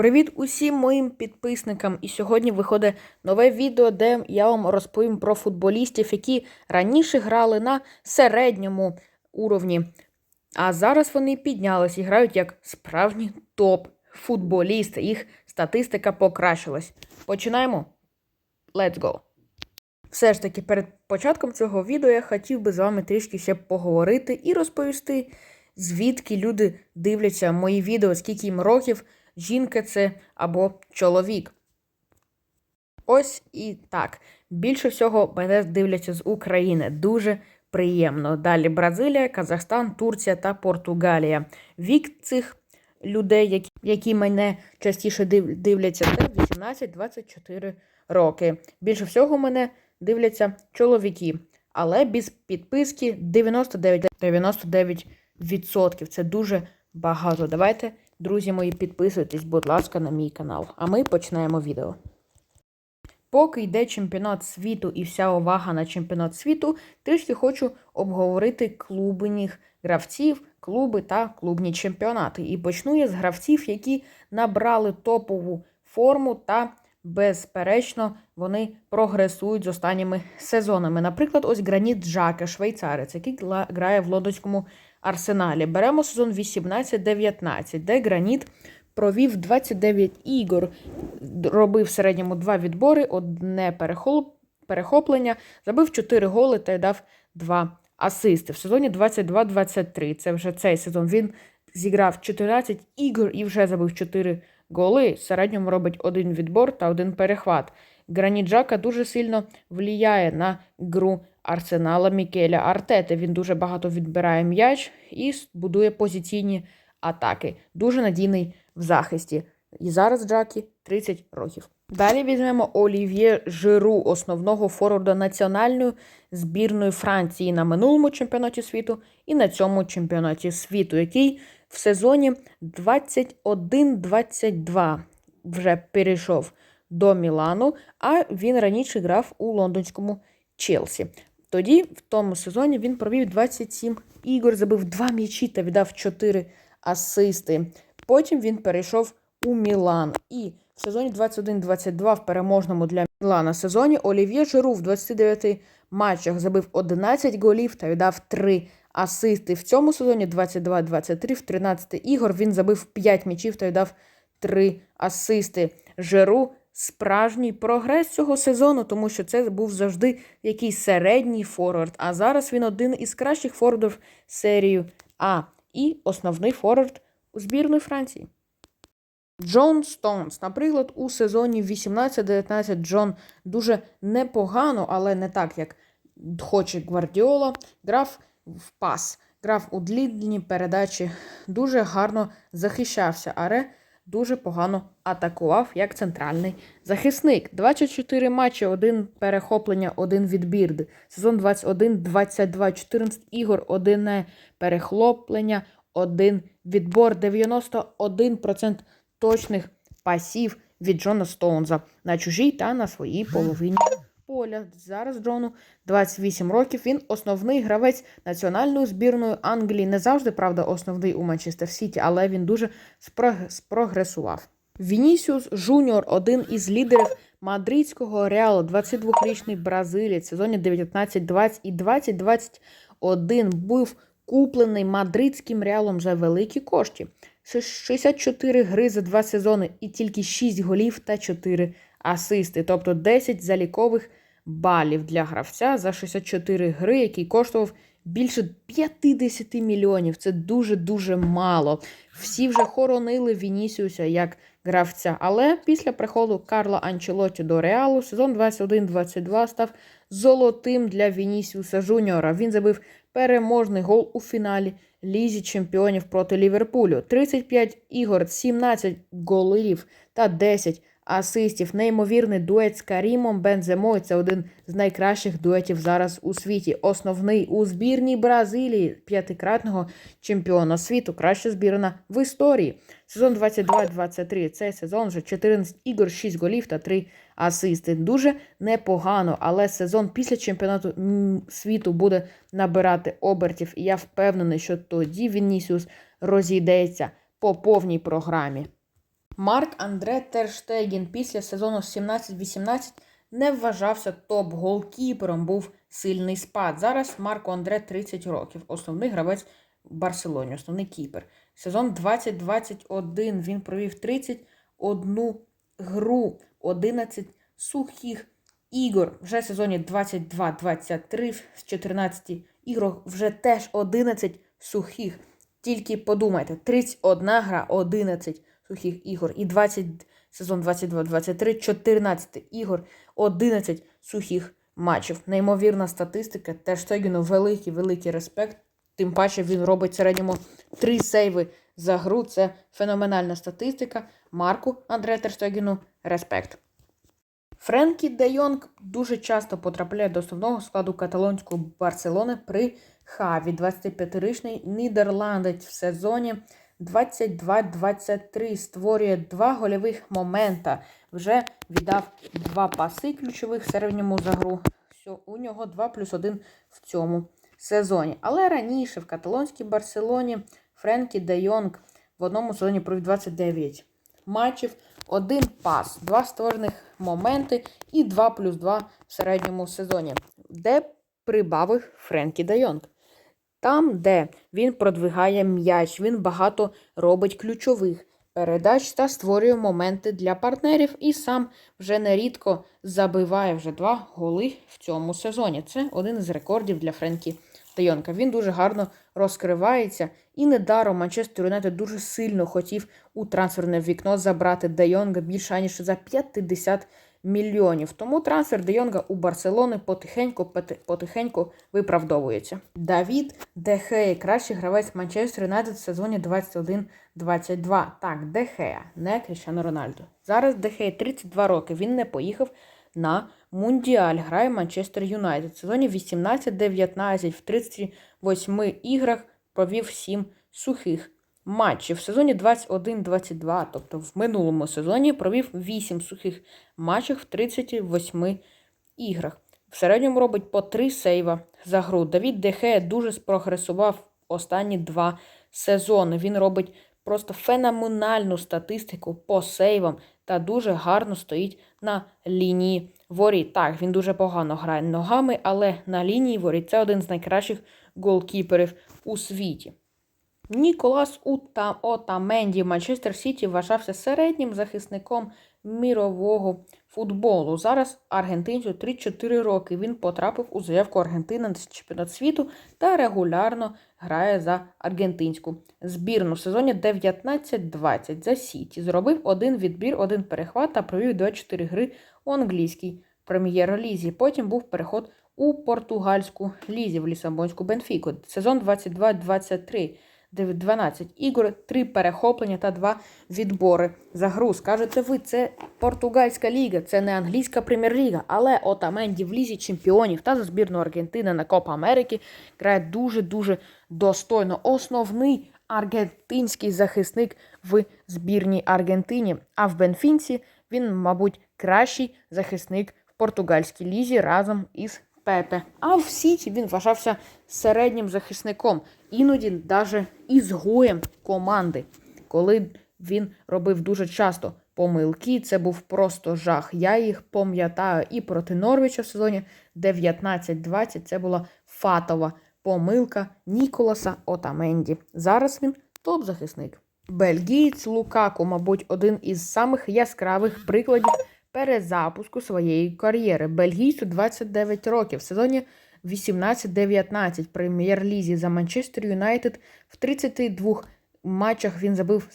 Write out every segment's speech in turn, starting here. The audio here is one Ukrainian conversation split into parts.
Привіт усім моїм підписникам! І сьогодні виходить нове відео, де я вам розповім про футболістів, які раніше грали на середньому уровні. А зараз вони піднялись і грають як справжні топ-футболісти. Їх статистика покращилась. Починаємо. Let's go! Все ж таки, перед початком цього відео я хотів би з вами трішки ще поговорити і розповісти, звідки люди дивляться мої відео, скільки їм років, жінка це або чоловік. Ось і так. Більше всього мене дивляться з України. Дуже приємно. Далі Бразилія, Казахстан, Турція та Португалія. Вік цих людей, які, мене частіше дивляться, це 18-24 роки. Більше всього мене дивляться чоловіки, але без підписки 99%. 99%. Це дуже багато. Давайте, друзі мої, підписуйтесь, будь ласка, на мій канал. А ми починаємо відео. Поки йде чемпіонат світу і вся увага на чемпіонат світу, трішки хочу обговорити клубних гравців, клуби та клубні чемпіонати. І почну я з гравців, які набрали топову форму та, безперечно, вони прогресують з останніми сезонами. Наприклад, ось Граніт Джаке, швейцарець, який грає в лондонському арсеналі. Беремо сезон 18-19, де Граніт провів 29 ігор, робив в середньому два відбори, одне перехоплення, забив 4 голи та й дав 2 асисти. В сезоні 22-23, це вже цей сезон, він зіграв 14 ігор і вже забив 4 голи. В середньому робить один відбор та один перехват. Граніт Джака дуже сильно влияє на гру арсенала Мікеля Артети. Він дуже багато відбирає м'яч і будує позиційні атаки. Дуже надійний в захисті. І зараз Джакі 30 років. Далі візьмемо Олів'є Жиру, основного форварда національної збірної Франції на минулому чемпіонаті світу і на цьому чемпіонаті світу, який в сезоні 21-22 вже перейшов до Мілану, а він раніше грав у лондонському Челсі. Тоді, в тому сезоні, він провів 27 ігор, забив 2 м'ячі та віддав 4 асисти. Потім він перейшов у Мілан. І в сезоні 21-22 в переможному для Мілана сезоні Олів'є Жиру в 29 матчах забив 11 голів та віддав 3 асисти. В цьому сезоні 22-23 в 13 ігор він забив 5 м'ячів та віддав 3 асисти. Жиру справжній прогрес цього сезону, тому що це був завжди якийсь середній форвард. А зараз він один із кращих форвардів серії А і основний форвард у збірної Франції. Джон Стоунс, наприклад, у сезоні 18-19 Джон дуже непогано, але не так, як хоче Гвардіола, грав в пас, грав у длінні передачі, дуже гарно захищався, але дуже погано атакував як центральний захисник. 24 матчі, один перехоплення, один відбір. Сезон 21-22, 14 ігор, одне перехоплення, один відбор, 91% точних пасів від Джона Стоунза на чужій та на своїй половині поля. Зараз Джону 28 років. Він основний гравець національної збірної Англії. Не завжди, правда, основний у Манчестер Сіті, але він дуже спрогресував. Вінісіус Жуніор, один із лідерів мадридського реалу, 22-річний бразилець, сезоні 19-20 і 20-21 був куплений мадридським реалом за великі кошти. Це 64 гри за два сезони і тільки 6 голів та 4 асисти, тобто 10 залікових балів для гравця за 64 гри, який коштував більше 50 мільйонів. Це дуже-дуже мало. Всі вже хоронили Вінісіуса як гравця. Але після приходу Карла Анчелоті до Реалу сезон 21-22 став золотим для Вінісіуса Жуніора. Він забив переможний гол у фіналі Лізі чемпіонів проти Ліверпулю. 35 ігор, 17 голів та 10 асистів. Неймовірний дует з Карімом Бенземою. Це один з найкращих дуетів зараз у світі. Основний у збірній Бразилії, п'ятикратного чемпіона світу. Краща збірна в історії. Сезон 22-23. Цей сезон вже 14 ігор, 6 голів та 3 асисти. Дуже непогано, але сезон після чемпіонату світу буде набирати обертів. І я впевнений, що тоді Вінісіус розійдеться по повній програмі. Марк Андре Терштеген після сезону 17-18 не вважався топ-голкіпером, був сильний спад. Зараз Марко Андре 30 років, основний гравець в Барселоні, основний кіпер. Сезон 2021 він провів 31 гру, 11 сухих ігор. Вже в сезоні 22-23 з 14 ігор вже теж 11 сухих. Тільки подумайте, 31 гра, 11 сухих ігор. І 20, сезон 22-23, 14 ігор, 11 сухих матчів. Неймовірна статистика. Теж Стегіну великий, великий респект. Тим паче він робить в середньому 3 сейви за гру. Це феноменальна статистика. Марку Андре Терштегіну респект. Френкі Де Йонг дуже часто потрапляє до основного складу каталонського Барселони при Хаві. 25-річний нідерландець в сезоні 22-23 створює два гольових момента. Вже віддав два паси ключових в середньому за гру. Все, у нього 2 плюс 1 в цьому сезоні. Але раніше в каталонській Барселоні Френкі Де Йонг в одному сезоні провів 29 матчів, один пас, два створених моменти і 2 плюс 2 в середньому сезоні, де прибавив Френкі Де Йонг. Там, де він продвигає м'яч, він багато робить ключових передач та створює моменти для партнерів і сам вже нерідко забиває вже два голи в цьому сезоні. Це один з рекордів для Френкі Де Він дуже гарно розкривається і недаром Манчестер Юнайтед дуже сильно хотів у трансферне вікно забрати Де Йонга більше ніж за 50 мільйонів. Тому трансфер Де Йонга у Барселони потихеньку потихеньку виправдовується. Давід Дехея, кращий гравець Манчестер Юнайтед в сезоні 21-22. Так, Дехея, не Кріщано Рональдо. Зараз Дехея 32 роки. Він не поїхав на Мундіаль. Грає Манчестер Юнайтед. В сезоні 18-19 в 38 іграх провів 7 сухих матчів. В сезоні 21-22, тобто в минулому сезоні, провів 8 сухих матчів в 38 іграх. В середньому робить по 3 сейва за гру. Давід Дехе дуже спрогресував останні два сезони. Він робить просто феноменальну статистику по сейвам та дуже гарно стоїть на лінії воріт. Так, він дуже погано грає ногами, але на лінії воріт це один з найкращих голкіперів у світі. Ніколас Ута Отаменді в Манчестер Сіті вважався середнім захисником мірового футболу. Зараз аргентинцю 3-4 роки. Він потрапив у заявку Аргентини на чемпіонат світу та регулярно грає за аргентинську збірну. В сезоні 19-20 за Сіті. Зробив один відбір, один перехват та провів 24 гри у англійській прем'єр-лізі. Потім був переход у португальську лізі в Лісабонську Бенфіку. Сезон 22-23. 12 ігор, 3 перехоплення та 2 відбори за гру. Скажете ви, це португальська ліга, це не англійська прем'єр-ліга, але Отаменді в лізі чемпіонів та за збірну Аргентини на Копа Америки грає дуже-дуже достойно. Основний аргентинський захисник в збірній Аргентині. А в Бенфінці він, мабуть, кращий захисник в португальській лізі разом із Пепе. А в Сіті він вважався середнім захисником, іноді навіть ізгоєм команди. Коли він робив дуже часто помилки, це був просто жах. Я їх пам'ятаю і проти Норвіча в сезоні 19-20 це була фатова помилка Ніколаса Отаменді. Зараз він топ-захисник. Бельгієць Лукако, мабуть, один із самих яскравих прикладів перезапуску своєї кар'єри. Бельгійцю 29 років в сезоні 18-19 прем'єр-лізі за Манчестер Юнайтед в 32 матчах він забив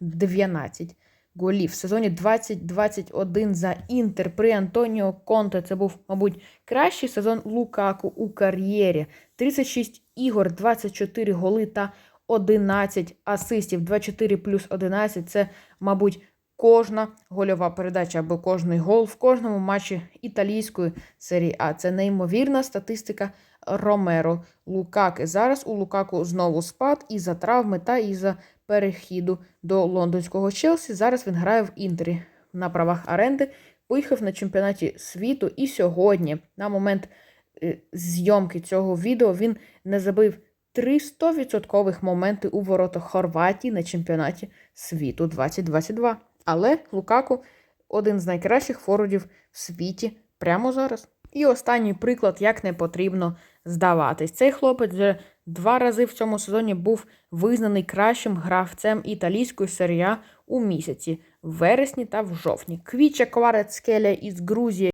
12 голів. В сезоні 20-21 за Інтер при Антоніо Конте. Це був, мабуть, кращий сезон Лукаку у кар'єрі. 36 ігор, 24 голи та 11 асистів. 24 плюс 11 це, мабуть, кожна гольова передача або кожний гол в кожному матчі італійської серії А. Це неймовірна статистика Ромеро Лукаки. Зараз у Лукаку знову спад і за травми, та і за перехіду до лондонського Челсі. Зараз він грає в Інтері на правах оренди. Поїхав на чемпіонаті світу, і сьогодні, на момент е, зйомки цього відео, він не забив 300% моменти у воротах Хорватії на чемпіонаті світу 2022. Але Лукаку один з найкращих форвардів в світі прямо зараз. І останній приклад, як не потрібно здаватись. Цей хлопець вже два рази в цьому сезоні був визнаний кращим гравцем італійської серії у місяці в вересні та в жовтні. Квіча Кварецкеля із Грузії